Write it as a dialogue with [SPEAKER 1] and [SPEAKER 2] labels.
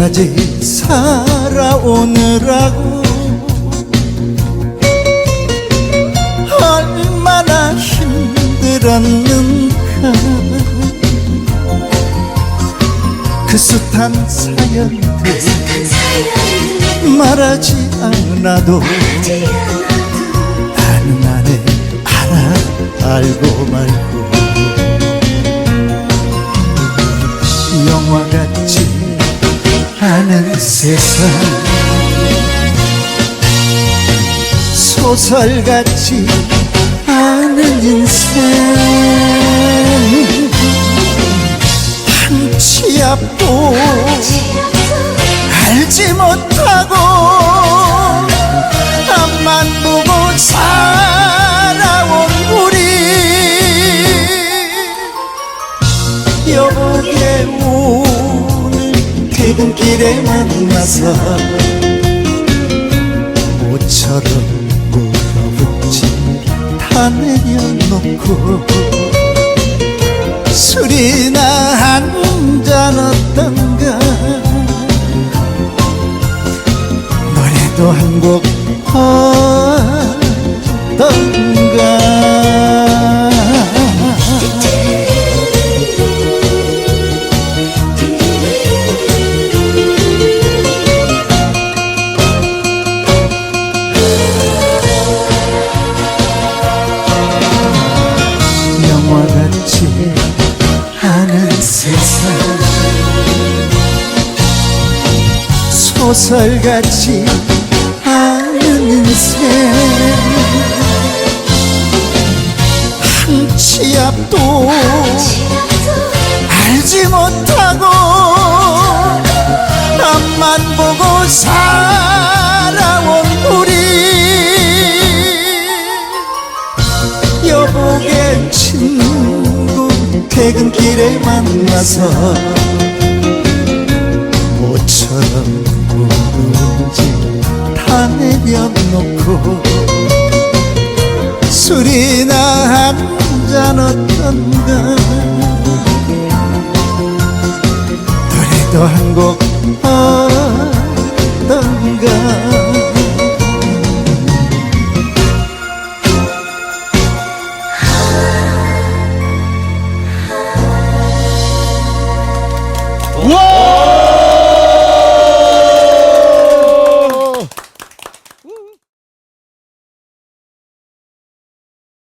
[SPEAKER 1] 여기까지 살아오느라고 얼마나 힘들었는가. 그 숱한 사연들 말하지 않아도 나는 안에 알아 알고 말고 영화같 지 않은 세상 소설같지 않은 인생. 한치 앞도 알지 못하고 앞만 보고 살 퇴근길에 만나서 모처럼 울어붙지 다 내려놓고 술이나 한 잔 어떤가? 노래도 한 곡 어떤가 소설같지 않은 인생. 한치 앞도 알지 못하고 앞만 보고 살아온 우리. 여보게 친구 퇴근길에 만나서 모처럼 울은지 다 내려놓고 술이나 한잔 어떤가. 노래도 한곡